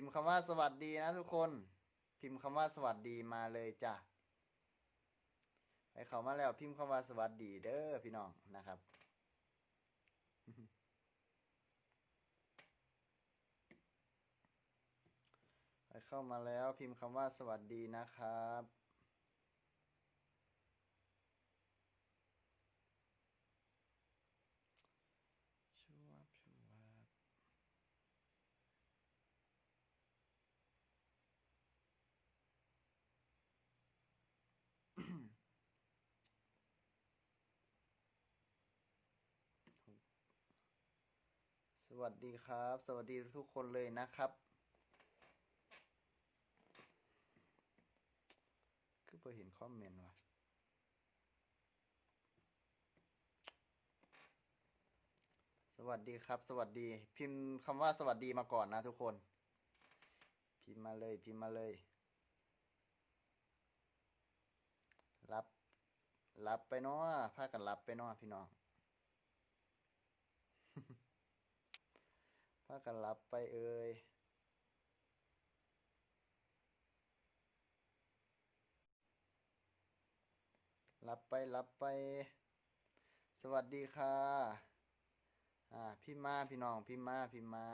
พิมพ์คำว่าสวัสดีนะทุกคน พิมพ์คำว่าสวัสดีมาเลยจ้ะไปเขามาแล้วพิมพ์คำว่าสวัสดีเด้อพี่น้องนะครับ ไปเข้ามาแล้วพิมพ์คำว่าสวัสดีนะครับ ชูวับชูวับ ส วัสดีครับ สวัสดีทุกคนเลยนะครับ คือพอเห็นคอมเมนต์ว่ะสวัสดีครับ สวัสดี พิมพ์คำว่าสวัสดีมาก่อนนะทุกคน พิมพ์มาเลย พิมพ์มาเลย รับ รับไปเนาะพากันรับไปเนาะพี่น้อง พากันรับไปเอ่ยรับไปรับไป สวัสดีค่ะ อ่าพิมพ์มาพี่น้องพิมพ์มาพิมพ์มา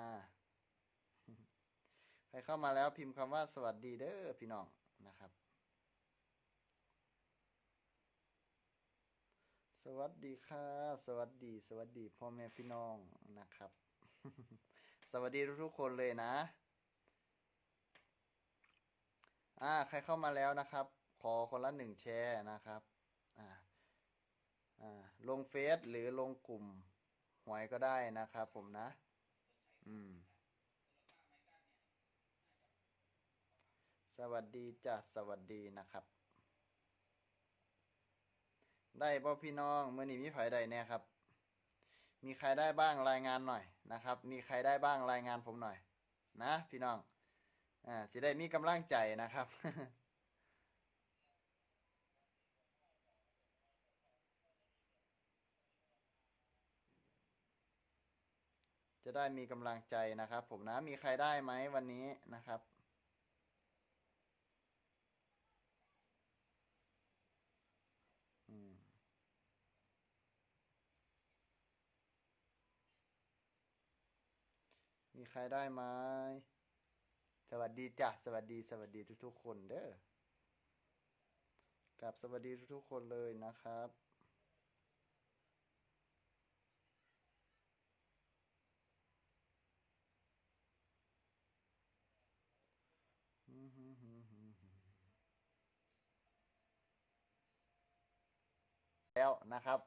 ใครเข้ามาแล้วพิมพ์คำว่าสวัสดีเด้อพี่น้องนะครับ สวัสดีค่ะ สวัสดี สวัสดีพ่อแม่พี่น้องนะครับ สวัสดีทุกๆคนเลยนะ อ่า ใครเข้ามาแล้วนะครับ ขอคนละหนึ่งแชร์นะครับ อ่า อ่า ลงเฟซหรือลงกลุ่มหวยก็ได้นะครับผมนะ อืม สวัสดีจ้ะสวัสดีนะครับ ได้ป่พี่น้องเมื่อนี้มีไผใดเนี่ยครับ มีใครได้บ้างรายงานหน่อยนะครับ มีใครได้บ้างรายงานผมหน่อย นะ พี่น้องอ่าสิได้มีกำลังใจนะครับจะได้มีกำลังใจนะครับ ผมนะมีใครได้ไหมวันนี้นะครับ มีใครได้ไหมสวัสดีจ้ะสวัสดีสวัสดีทุกๆคนเด้อกับสวัสดีทุกๆคนเลยนะครับแล้วนะครับ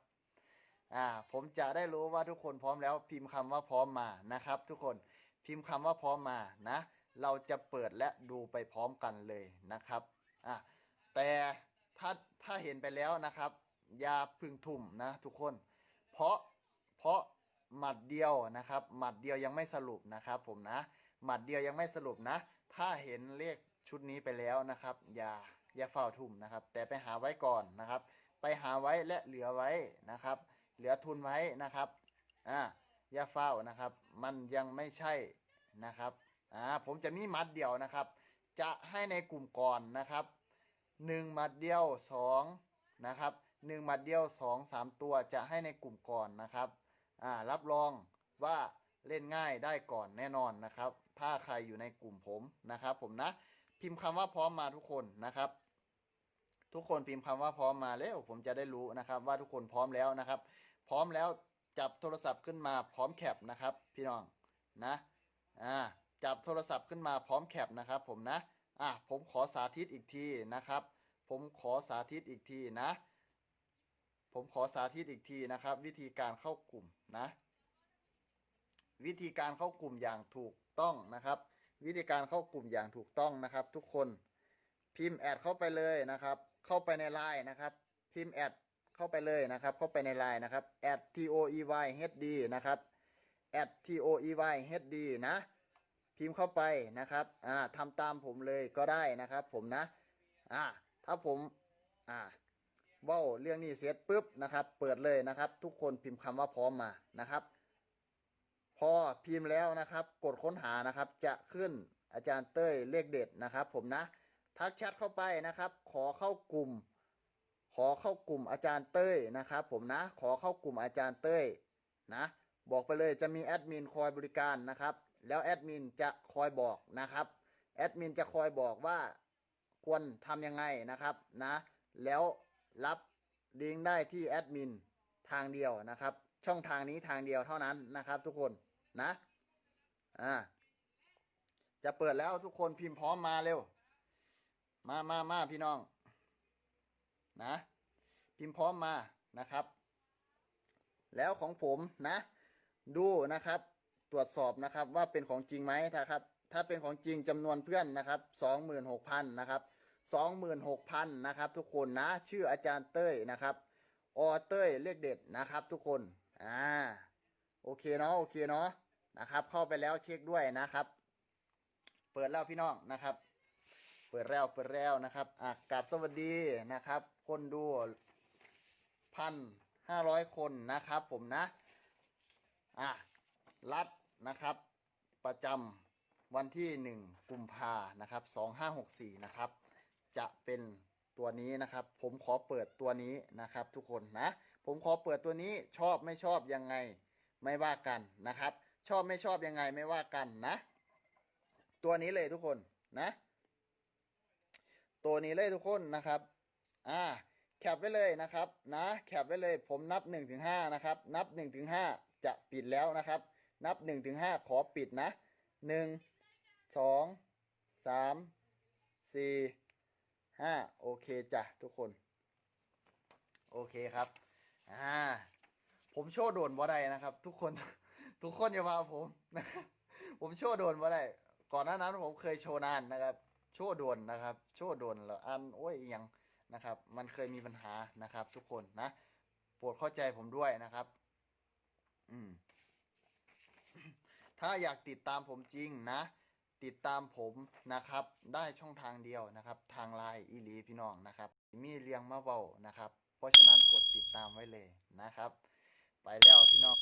อ่า ผมจะได้รู้ว่าทุกคนพร้อมแล้ว พิมพ์คำว่าพร้อมมานะครับ ทุกคน พิมพ์คำว่าพร้อมมานะ เราจะเปิดและดูไปพร้อมกันเลยนะครับอะแต่ถ้าถ้าเห็นไปแล้วนะครับ อย่าพึ่งทุ่มนะทุกคน เพราะเพราะหมัดเดียวนะครับ หมัดเดียวยังไม่สรุปนะครับผมนะ หมัดเดียวยังไม่สรุปนะ ถ้าเห็นเลขชุดนี้ไปแล้วนะครับ อย่าอย่าเฝ้าทุ่มนะครับ แต่ไปหาไว้ก่อนนะครับ ไปหาไว้และเหลือไว้นะครับ เหลือทุนไว้นะครับอ่า อย่าเฝ้านะครับ มันยังไม่ใช่นะครับอ่าผมจะมีมัดเดียวนะครับ จะให้ในกลุ่มก่อนนะครับหนึ่งมัดเดียวสองนะครับหนึ่งมัดเดียวสองสามตัวจะให้ในกลุ่มก่อนนะครับอ่ารับรองว่าเล่นง่ายได้ก่อนแน่นอนนะครับ ถ้าใครอยู่ในกลุ่มผมนะครับ ผมนะ พิมพ์คำว่าพร้อมมาทุกคนนะครับ ทุกคนพิมพ์คำว่าพร้อมมาแล้วผมจะได้รู้นะครับ ว่าทุกคนพร้อมแล้วนะครับ พร้อมแล้ว จับโทรศัพท์ขึ้นมาพร้อมแคปนะครับ พี่น้องนะอ่าจับโทรศัพท์ขึ้นมาพร้อมแคปนะครับ ผมนะอะผมขอสาธิตอีกทีนะครับ ผมขอสาธิตอีกทีนะ ผมขอสาธิตอีกทีนะครับ วิธีการเข้ากลุ่มนะ วิธีการเข้ากลุ่มอย่างถูกต้องนะครับ วิธีการเข้ากลุ่มอย่างถูกต้องนะครับ ทุกคนพิมพ์แอดเข้าไปเลยนะครับ เข้าไปในไลน์นะครับ พิมพ์แอด เข้าไปเลยนะครับ เข้าไปในไลน์นะครับ @toeyhd นะครับ @toeyhd นะ พิมพ์เข้าไปนะครับอ่าทำตามผมเลยก็ได้นะครับ ผมนะอ่าถ้าผมอ่าเว่าเรื่องนี้เสร็จปุ๊บนะครับ เปิดเลยนะครับ ทุกคนพิมพ์คำว่าพร้อมมานะครับ พอพิมพ์แล้วนะครับ กดค้นหานะครับ จะขึ้นอาจารย์เต้ยเลขเด็ดนะครับ ผมนะ ทักแชทเข้าไปนะครับ ขอเข้ากลุ่ม ขอเข้ากลุ่มอาจารย์เต้ยนะครับผมนะ ขอเข้ากลุ่มอาจารย์เต้ยนะ บอกไปเลยจะมีแอดมินคอยบริการนะครับ แล้วแอดมินจะคอยบอกนะครับแอดมินจะคอยบอกว่าควรทำยังไงนะครับนะแล้วรับลิงก์ได้ที่แอดมินทางเดียวนะครับ ช่องทางนี้ทางเดียวเท่านั้นนะครับทุกคนนะอ่าจะเปิดแล้วทุกคนพิมพ์พร้อมมาเร็ว มามามาพี่น้อง นะพิมพ์พร้อมมานะครับ แล้วของผมนะ ดูนะครับ ตรวจสอบนะครับว่าเป็นของจริงไหมนะครับ ถ้าเป็นของจริงจำนวนเพื่อนนะครับสองหมื่นหกพันนะครับสองหมื่นหกพันนะครับทุกคนนะ ชื่ออาจารย์เต้ยนะครับอเต้ยเลขเด็ดนะครับ ทุกคนอ่าโอเคเนาะโอเคเนาะนะครับ เข้าไปแล้วเช็คด้วยนะครับ เปิดแล้วพี่น้องนะครับ ปิดแล้วเปิดแล้วนะครับอะกราบสวัสดีนะครับ คนดูพันห้าร้อยคนนะครับ ผมนะอะรัดนะครับ ประจำวันที่หนึ่งกุมภานะครับสองห้าหกสี่นะครับ จะเป็นตัวนี้นะครับ ผมขอเปิดตัวนี้นะครับ ทุกคนนะ ผมขอเปิดตัวนี้ชอบไม่ชอบยังไงไม่ว่ากันนะครับ ชอบไม่ชอบยังไงไม่ว่ากันนะ ตัวนี้เลยทุกคนนะ ตัวนี้เลยทุกคนนะครับ อ่า แคปไว้เลยนะครับ นะ แคปไว้เลย ผมนับหนึ่งถึงห้านะครับ นับหนึ่งถึงห้าจะปิดแล้วนะครับ นับหนึ่งถึงห้าขอปิดนะหนึ่งสองสามสี่ห้าโอเคจ้ะทุกคน โอเคครับ อ่า ผมโชว์โดนบ่ได้นะครับ ทุกคน ทุกคนอย่ามาผมนะครับผมโชว์โดนบ่ได้ ก่อนหน้านั้นผมเคยโชว์นานนะครับ โชว์โดนนะครับ โชว์โดนแล้วอันโอ้ยอยังนะครับ มันเคยมีปัญหานะครับ ทุกคนนะโปรดเข้าใจผมด้วยนะครับ อืม ถ้าอยากติดตามผมจริงนะ ติดตามผมนะครับ ได้ช่องทางเดียวนะครับ ทางไลน์อีลีพี่น้องนะครับ มีเรียงมาเบานะครับ เพราะฉะนั้นกดติดตามไว้เลยนะครับ ไปแล้วพี่น้อง